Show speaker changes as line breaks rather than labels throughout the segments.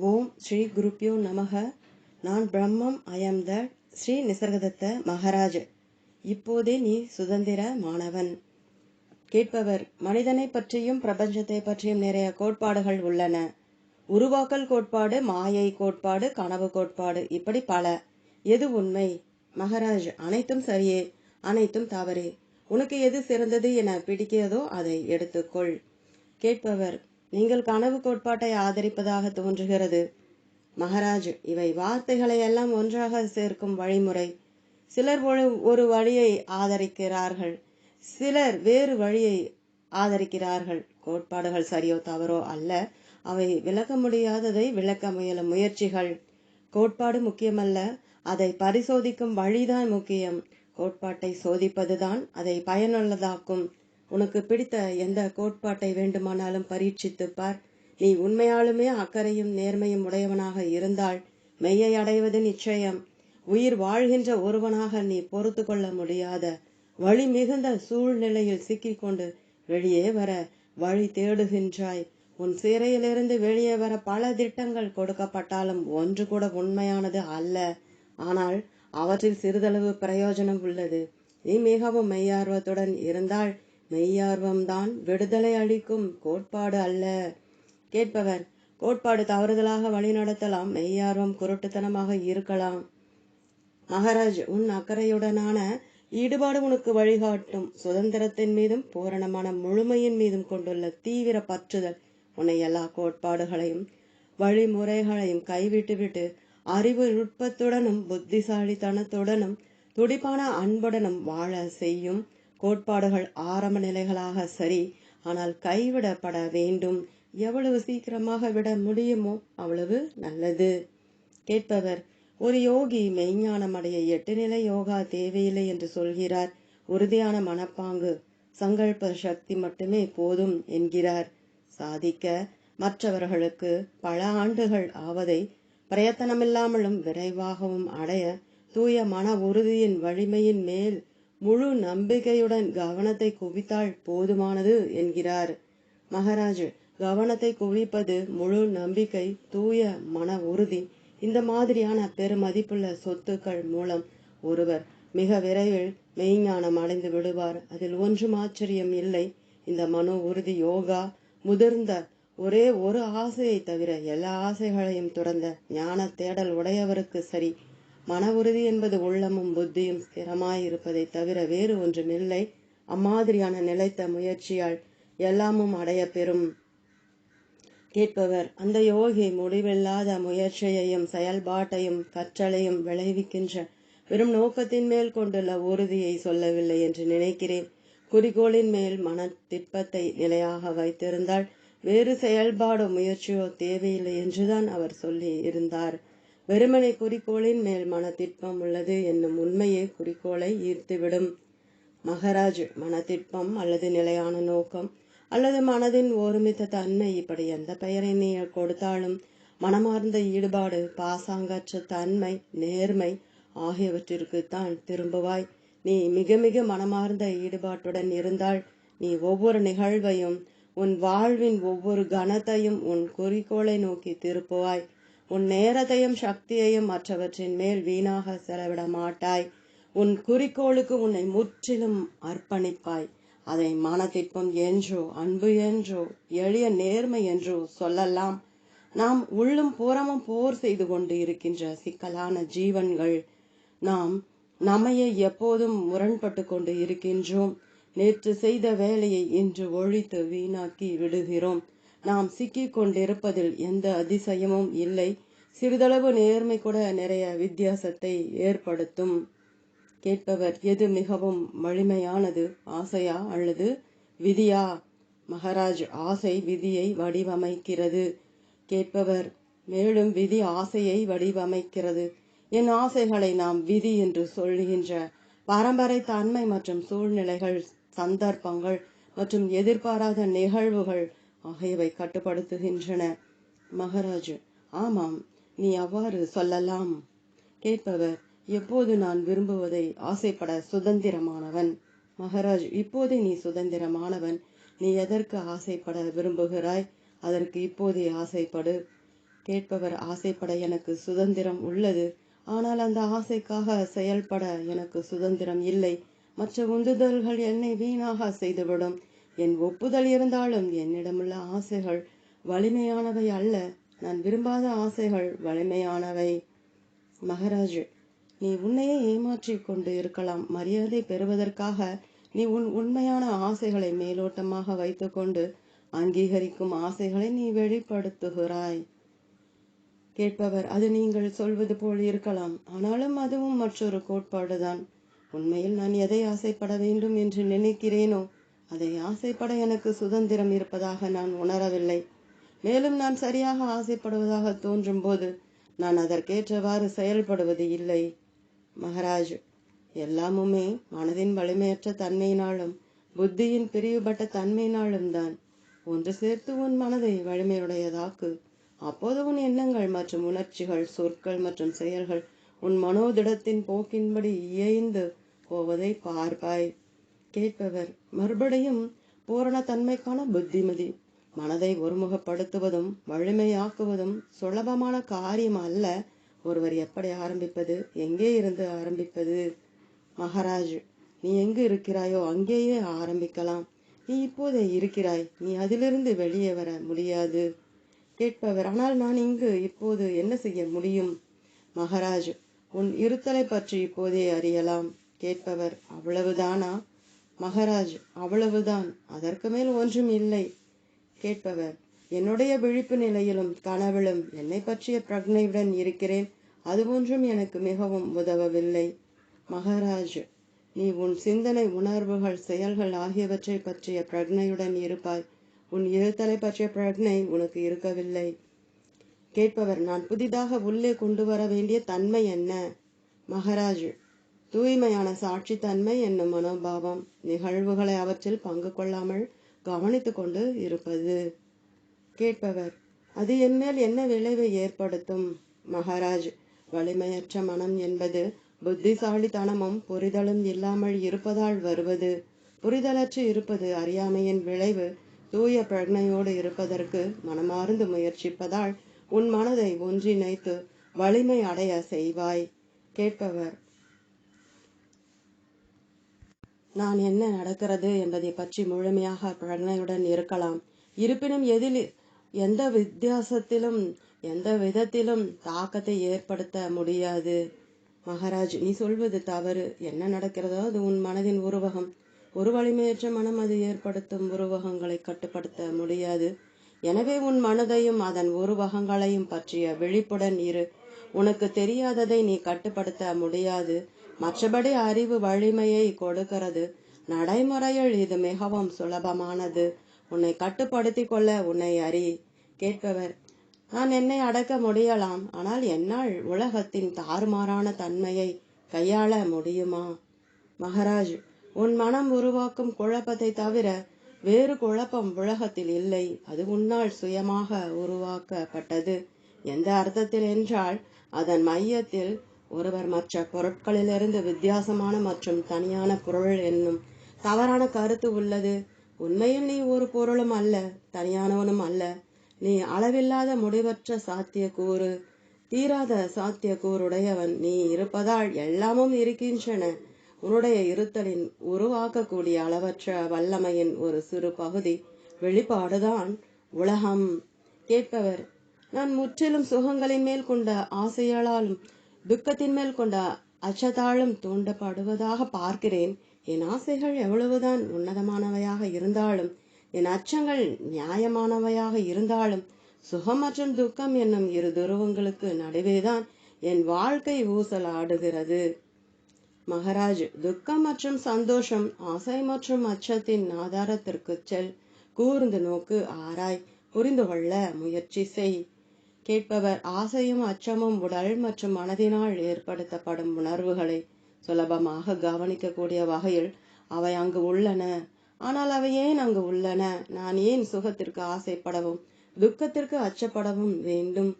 ஓம் ஸ்ரீ குருப்பியோ நமக. நான் பிரம்மம் ஐயம் த ஸ்ரீ நிசர்கதத்த மகாராஜ். இப்போதே நீ சுதந்திர மாணவன். கேட்பவர் மனிதனை பற்றியும் பிரபஞ்சத்தை பற்றியும் நிறைய கோட்பாடுகள் உள்ளன. உருவாக்கல் கோட்பாடு மாயை கோட்பாடு கனவு கோட்பாடு இப்படி பல. எது உண்மை? மகாராஜ் அனைத்தும் சரியே அனைத்தும் தவறே. உனக்கு எது சிறந்தது என பிடிக்கிறதோ அதை எடுத்துக்கொள். கேட்பவர் நீங்கள் கனவு கோட்பாட்டை ஆதரிப்பதாக தோன்றுகிறது. மகாராஜ் இவை வார்த்தைகளை எல்லாம் ஒன்றாக சேர்க்கும் வழிமுறை. சிலர் ஒரு ஒரு வழியை ஆதரிக்கிறார்கள். சிலர் வேறு வழியை ஆதரிக்கிறார்கள். கோட்பாடுகள் சரியோ தவறோ அல்ல. அவை விளக்க முடியாததை விளக்க முயலும் முயற்சிகள். கோட்பாடு முக்கியமல்ல. அதை பரிசோதிக்கும் வழிதான் முக்கியம். கோட்பாட்டை சோதிப்பதுதான் அதை பயனுள்ளதாக்கும். உனக்கு பிடித்த எந்த கோட்பாட்டை வேண்டுமானாலும் பரீட்சித்துப் பார். நீ உண்மையாலுமே அக்கறையும் நேர்மையும் உடையவனாக இருந்தால் மெய்யை அடைவது நிச்சயம். உயிர் வாழ்கின்ற ஒருவனாக நீ பொறுத்து கொள்ள முடியாத வழி மிகுந்த சூழ்நிலையில் சிக்கிக்கொண்டு வெளியே வர வழி தேடுகின்றாய். உன் சிறையிலிருந்து வெளியே வர பல திட்டங்கள் கொடுக்கப்பட்டாலும் ஒன்று கூட உண்மையானது அல்ல. ஆனால் அவற்றில் சிறிதளவு பிரயோஜனம் உள்ளது. நீ மிகவும் மெய்யார்வத்துடன் இருந்தால் மெய்யார்வம்தான் விடுதலை அளிக்கும் கோட்பாடு அல்ல. கேட்பவர் கோட்பாடு தவறுதலாக வழிநடத்தலாம் மெய்யார்வம் குருட்டுத்தனமாக இருக்கலாம். மகாராஜ் உன் அக்கறையுடனான ஈடுபாடு உனக்கு வழிகாட்டும். சுதந்திரத்தின் மீதும் பூரணமான முழுமையின் மீதும் கொண்டுள்ள தீவிர பற்றுதல் உன்னை எல்லா கோட்பாடுகளையும் வழிமுறைகளையும் கைவிட்டுவிட்டு அறிவு நுட்பத்துடனும் புத்திசாலித்தனத்துடனும் துடிப்பான அன்புடனும் வாழ செய்யும். கோட்பாடுகள் ஆரம்ப நிலைகளாக சரி ஆனால் கைவிடப்பட வேண்டும். எவ்வளவு சீக்கிரமாக விட முடியுமோ அவ்வளவு நல்லது. கேட்பவர் ஒரு யோகி மெய்ஞானமடைய எட்டு நிலை யோகா தேவையில்லை என்று சொல்கிறார். உறுதியான மனப்பாங்கு சங்கல்ப சக்தி மட்டுமே போதும் என்கிறார். சாதிக்க மற்றவர்களுக்கு பல ஆண்டுகள் ஆவதை பிரயத்தனமில்லாமலும் விரைவாகவும் அடைய தூய மன உறுதியின் வலிமையின் மேல் முழு நம்பிக்கையுடன் கவனத்தை குவித்தால் போதுமானது என்கிறார். மகாராஜ் கவனத்தை குவிப்பது முழு நம்பிக்கை தூய மன உறுதி இந்த மாதிரியான பெருமதிப்புள்ள சொத்துக்கள் மூலம் ஒருவர் மிக விரைவில் மெய்ஞானம் அடைந்து விடுவார். அதில் ஒன்றும் ஆச்சரியம் இல்லை. இந்த மனோ உறுதி யோகா முதிர்ந்த ஒரே ஒரு ஆசையை தவிர எல்லா ஆசைகளையும் துறந்த ஞான தேடல் உடையவருக்கு சரி. மன உறுதி என்பது உள்ளமும் புத்தியும் ஸ்திரமாயிருப்பதை தவிர வேறு ஒன்றுமில்லை. அம்மாதிரியான நிலைத்த முயற்சியால் எல்லாமும் அடைய பெறும். கேட்பவர் அந்த யோகி முடிவில்லாத முயற்சியையும் செயல்பாட்டையும் கற்றலையும் விளைவிக்கின்ற வெறும் நோக்கத்தின் மேல் கொண்டுள்ள உறுதியை சொல்லவில்லை என்று நினைக்கிறேன். குறிக்கோளின் மேல் மன திட்பத்தை நிலையாக வைத்திருந்தால் வேறு செயல்பாடோ முயற்சியோ தேவையில்லை என்றுதான் அவர் சொல்லி இருந்தார் வெறுமனை குறிக்கோளின் மேல் மனத்திற்பம் உள்ளது என்னும் உண்மையே குறிக்கோளை ஈர்த்துவிடும். மகராஜ் மனத்திற்பம் அல்லது நிலையான நோக்கம் அல்லது மனதின் ஒருமித்த தன்மை இப்படி எந்த பெயரை நீ கொடுத்தாலும் மனமார்ந்த ஈடுபாடு பாசாங்கற்ற தன்மை நேர்மை ஆகியவற்றிற்குத்தான் திரும்புவாய். நீ மிக மிக மனமார்ந்த ஈடுபாட்டுடன் இருந்தால் நீ ஒவ்வொரு நிகழ்வையும் உன் வாழ்வின் ஒவ்வொரு கணத்தையும் உன் குறிக்கோளை நோக்கி திருப்புவாய். உன் நேரத்தையும் சக்தியையும் மற்றவற்றின் மேல் வீணாக செலவிட மாட்டாய். உன் குறிக்கோளுக்கு உன்னை முற்றிலும் அர்ப்பணிப்பாய். அதை மனத்திற்பம் என்றோ அன்பு என்றோ எளிய நேர்மை என்றோ சொல்லலாம். நாம் உள்ளும் புறமும் போர் செய்து கொண்டு இருக்கின்ற சிக்கலான ஜீவன்கள். நாம் நம்மையே எப்போதும் முரண்பட்டு கொண்டு இருக்கின்றோம். நேற்று செய்த வேலையை இன்று ஒழித்து வீணாக்கி விடுகிறோம். நாம் சிக்கிக் கொண்டிருப்பதில் எந்த அதிசயமும் இல்லை. சிறிதளவு நேர்மை கூட நிறைய வித்தியாசத்தை ஏற்படுத்தும். கேட்பவர் எது மிகவும் வலிமையானது ஆசையா அல்லது விதியா? மகாராஜ் ஆசை விதியை வடிவமைக்கிறது. கேட்பவர் மேலும் விதி ஆசையை வடிவமைக்கிறது. என் ஆசைகளை நாம் விதி என்று சொல்கின்ற பரம்பரை தன்மை மற்றும் சூழ்நிலைகள் சந்தர்ப்பங்கள் மற்றும் எதிர்பாராத நிகழ்வுகள் ஆகியவை கட்டுப்படுத்துகின்றன. மகாராஜ் ஆமாம் நீ அவ்வாறு சொல்லலாம். கேட்பவர் எப்போது நான் விரும்புவதை ஆசைப்பட சுதந்திரமானவன்? மகாராஜ் இப்போதே நீ சுதந்திரமானவன். நீ எதற்கு ஆசைப்பட விரும்புகிறாய்? அதற்கு இப்போதே ஆசைப்படு. கேட்பவர் ஆசைப்பட எனக்கு சுதந்திரம் உள்ளது. ஆனால் அந்த ஆசைக்காக செயல்பட எனக்கு சுதந்திரம் இல்லை. மற்ற உந்துதல்கள் என்னை வீணாக செய்துவிடும். என் ஒப்புதல் இருந்தாலும் என்னிடமுள்ள ஆசைகள் வலிமையானவை அல்ல. நான் விரும்பாத ஆசைகள் வலிமையானவை. மகராஜ் நீ உன்னையே ஏமாற்றிக் கொண்டு இருக்கலாம். மரியாதை பெறுவதற்காக நீ உன் உண்மையான ஆசைகளை மேலோட்டமாக வைத்துக்கொண்டு அங்கீகரிக்கும் ஆசைகளை நீ வெளிப்படுத்துகிறாய். கேட்பவர் அது நீங்கள் சொல்வது போல் இருக்கலாம். ஆனாலும் அதுவும் மற்றொரு கோட்பாடுதான். உண்மையில் நான் எதை ஆசைப்பட வேண்டும் என்று நினைக்கிறேனோ அதை ஆசைப்பட எனக்கு சுதந்திரம் இருப்பதாக நான் உணரவில்லை. மேலும் நான் சரியாக ஆசைப்படுவதாக தோன்றும் போது நான் அதற்கேற்றவாறு செயல்படுவது இல்லை. மகாராஜ் எல்லாமுமே மனதின் வலிமையற்ற தன்மையினாலும் புத்தியின் பிரிவுபட்ட தன்மையினாலும் தான். ஒன்று சேர்த்து உன் மனதை வலிமையுடையதாக்கு. அப்போது உன் எண்ணங்கள் மற்றும் உணர்ச்சிகள் சொற்கள் மற்றும் செயல்கள் உன் மனோதிடத்தின் போக்கின்படி இயைந்து போவதை பார்ப்பாய். கேட்பவர். மறுபடியும் பூரண தன்மைக்கான புத்திமதி. மனதை ஒருமுகப்படுத்துவதும் வலிமையாக்குவதும் சுலபமான காரியம் அல்ல. ஒருவர் எப்படி ஆரம்பிப்பது? எங்கே இருந்து ஆரம்பிப்பது? மகாராஜ் நீ எங்கு இருக்கிறாயோ அங்கேயே ஆரம்பிக்கலாம். நீ இப்போதே இருக்கிறாய். நீ அதிலிருந்து வெளியே வர முடியாது. கேட்பவர் ஆனால் நான் இங்கு இப்போது என்ன செய்ய முடியும்? மகாராஜ் உன் இருத்தலை பற்றி இப்போதே அறியலாம். கேட்பவர் அவ்வளவுதானா? மகராஜ் அவ்வளவுதான். அதற்கு மேல் ஒன்றும் இல்லை கேட்பவர். என்னுடைய விழிப்பு நிலையிலும் கனவிலும் என்னை பற்றிய பிரக்னையுடன் இருக்கிறேன். அது ஒன்றும் எனக்கு மிகவும் உதவவில்லை. மகாராஜ் நீ உன் சிந்தனை உணர்வுகள் செயல்கள் ஆகியவற்றை பற்றிய பிரக்னையுடன் இருப்பாய். உன் இருத்தலை பற்றிய பிரக்னை உனக்கு இருக்கவில்லை. கேட்பவர் நான் புதிதாக உள்ளே கொண்டு வர வேண்டிய தன்மை என்ன? மகாராஜ் தூய்மையான சாட்சித்தன்மை என்னும் மனோபாவம். நிகழ்வுகளை அவற்றில் பங்கு கொள்ளாமல் கவனித்து கொண்டு இருப்பது. கேட்பவர் அது என்மேல் என்ன விளைவை ஏற்படுத்தும்? மகாராஜ் வலிமையற்ற மனம் என்பது புத்திசாலித்தனமும் புரிதலும் இல்லாமல் இருப்பதால் வருவது. புரிதலற்று இருப்பது அறியாமையின் விளைவு. தூய பிரக்னையோடு இருப்பதற்கு மனமார்ந்து முயற்சிப்பதால் உன் மனதை ஒன்றிணைத்து வலிமை அடைய செய்வாய். கேட்பவர் நான் என்ன நடக்கிறது என்பதை பற்றி முழுமையாக பிரக்னையுடன் இருக்கலாம். இருப்பினும் எதில் எந்த வித்தியாசத்திலும் எந்த விதத்திலும் தாக்கத்தை ஏற்படுத்த முடியாது. மகாராஜ் நீ சொல்வது தவறு. என்ன நடக்கிறதோ அது உன் மனதின் உருவகம். ஒரு வலிமையற்ற மனம் அது ஏற்படுத்தும் உருவகங்களை கட்டுப்படுத்த முடியாது. எனவே உன் மனதையும் அதன் உருவகங்களையும் பற்றிய விழிப்புடன் இரு. உனக்கு தெரியாததை நீ கட்டுப்படுத்த முடியாது. மற்றபடி அறிவு வலிமையை கொடுக்கிறது. நடைமுறையில் இது மிகவும் சுலபமானது. உன்னை கட்டுப்படுத்தி கொள்ள உன்னை அறி கேட்பவர். நான் என்னை அடக்க முடியலாம் ஆனால் என்னால் உலகத்தின் தாறுமாறான தன்மையை கையாள முடியுமா? மகாராஜ் உன் மனம் உருவாக்கும் குழப்பத்தை தவிர வேறு குழப்பம் உலகத்தில் இல்லை. அது உன்னால் சுயமாக உருவாக்கப்பட்டது. எந்த அர்த்தத்தில் என்றால் அதன் மையத்தில் ஒருவர் மற்ற பொருட்களிலிருந்து வித்தியாசமான மற்றும் தனியான பொருள் என்னும் தவறான கருத்து உள்ளது. உண்மையில் நீ ஒரு பொருளும் அல்ல தனியானவனும் அல்ல. நீ அளவில்லாத முடிவற்ற சாத்தியக்கூறு தீராத சாத்தியக்கூறுடையவன் நீ இருப்பதால் எல்லாமும் இருக்கின்றன. உன்னுடைய இருத்தலின் உருவாக்கக்கூடிய அளவற்ற வல்லமையின் ஒரு சிறு பகுதி வெளிப்பாடுதான் உலகம். கேட்பவர் நான் முற்றிலும் சுகங்களின் மேல் கொண்ட ஆசையாலும் துக்கத்தின் மேல் கொண்ட அச்சதாளம் தூண்டப்படுவதாக பார்க்கிறேன். என் ஆசைகள் எவ்வளவுதான் உன்னதமானவையாக இருந்தாலும் என் அச்சங்கள் நியாயமானவையாக இருந்தாலும் சுகம் மற்றும் துக்கம் என்னும் இரு துருவங்களுக்கு நடுவேதான் என் வாழ்க்கை ஊசல் ஆடுகிறது மகாராஜ் துக்கம் மற்றும் சந்தோஷம் ஆசை மற்றும் அச்சத்தின் ஆதாரத்திற்கு செல். கூர்ந்து நோக்கு ஆராய் புரிந்து கொள்ள முயற்சி செய். கேட்பவர் ஆசையும் அச்சமும் உடல் மற்றும் மனதினால் ஏற்படுத்தப்படும் உணர்வுகளை சுலபமாக கவனிக்கக்கூடிய வகையில் அவை அங்கு உள்ளன. ஆனால் அவை ஏன் அங்கு உள்ளன? நான் ஏன் சுகத்திற்கு ஆசைப்படவும் துக்கத்திற்கு அச்சப்படவும் வேண்டும்?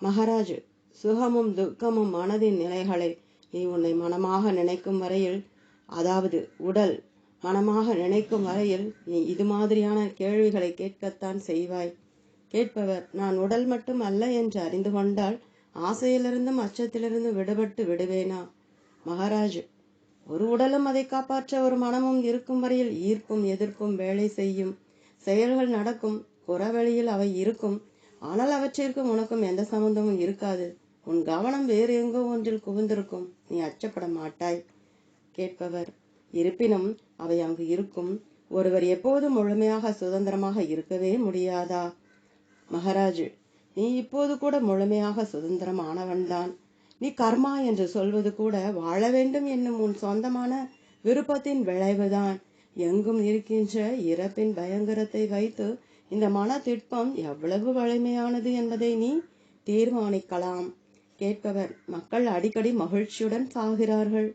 மகாராஜ் சுகமும் துக்கமும் மனதின் நிலைகளை நீ உன்னை மனமாக நினைக்கும் வரையில் அதாவது உடல் மனமாக நினைக்கும் வரையில் நீ இது மாதிரியான கேள்விகளை கேட்கத்தான் செய்வாய். கேட்பவர் நான் உடல் மட்டும் அல்ல என்று அறிந்து கொண்டால் ஆசையிலிருந்தும் அச்சத்திலிருந்தும் விடுபட்டு விடுவேனா? மகாராஜ் ஒரு உடலும் அதை காப்பாற்ற ஒரு மனமும் இருக்கும் வரையில் ஈர்ப்பும் எதிர்ப்பும் வேலை செய்யும். செயல்கள் நடக்கும் புறவெளியில் அவை இருக்கும். ஆனால் அவற்றிற்கும் உனக்கும் எந்த சம்பந்தமும் இருக்காது. உன் கவனம் வேறு எங்கோ ஒன்றில் குவிந்திருக்கும். நீ அச்சப்பட மாட்டாய். கேட்பவர் இருப்பினும் அவை அங்கு இருக்கும். ஒருவர் எப்போதும் முழுமையாக சுதந்திரமாக இருக்கவே முடியாதா? மகராஜு நீ இப்போது கூட முழுமையாக சுதந்திரமானவன்தான். நீ கர்மா என்று சொல்வது கூட வாழ வேண்டும் என்னும் உன் சொந்தமான விருப்பத்தின் விளைவுதான். எங்கும் இருக்கின்ற இறப்பின் பயங்கரத்தை வைத்து இந்த மன திட்பம் எவ்வளவு வலிமையானது என்பதை நீ தீர்மானிக்கலாம். கேட்பவர் மக்கள் அடிக்கடி மகிழ்ச்சியுடன் சாகிறார்கள்.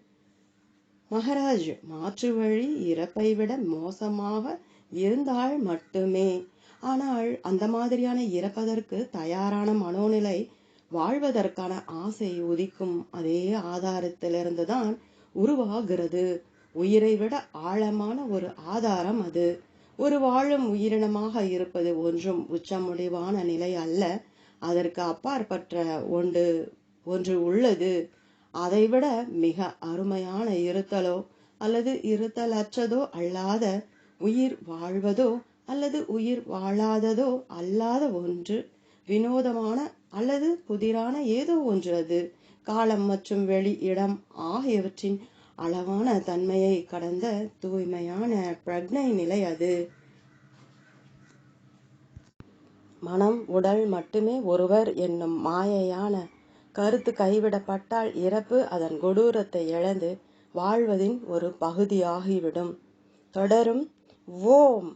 மகராஜ் மாற்று வழி இறப்பை விட மோசமாக இருந்தால் மட்டுமே ஆனால் அந்த மாதிரியான இறப்பதற்கு தயாரான மனோநிலை வாழ்வதற்கான ஆசை உதிக்கும் அதே ஆதாரத்திலிருந்து தான் உருவாகிறது. உயிரை விட ஆழமான ஒரு ஆதாரம் அது. ஒரு வாழும் உயிரினமாக இருப்பது ஒன்றும் உச்சமுடிவான நிலை அல்ல. அதற்கு அப்பாற்பட்ட ஒன்று ஒன்று உள்ளது. அதைவிட மிக அருமையான இருத்தலோ அல்லது இருத்தலற்றதோ அல்லாத உயிர் வாழ்வதோ அல்லது உயிர் வாழாததோ அல்லாத ஒன்று வினோதமான அல்லது புதிரான ஏதோ ஒன்று அது. காலம் மற்றும் வெளி இடம் ஆகியவற்றின் அளவான தன்மையை கடந்த தூய்மையான பிரக்னை நிலை அது. மனம் உடல் மட்டுமே ஒருவர் என்னும் மாயையான கருத்து கைவிடப்பட்டால் இறப்பு அதன் கொடூரத்தை இழந்து வாழ்வதின் ஒரு பகுதியாகிவிடும். தொடரும் ஓம்.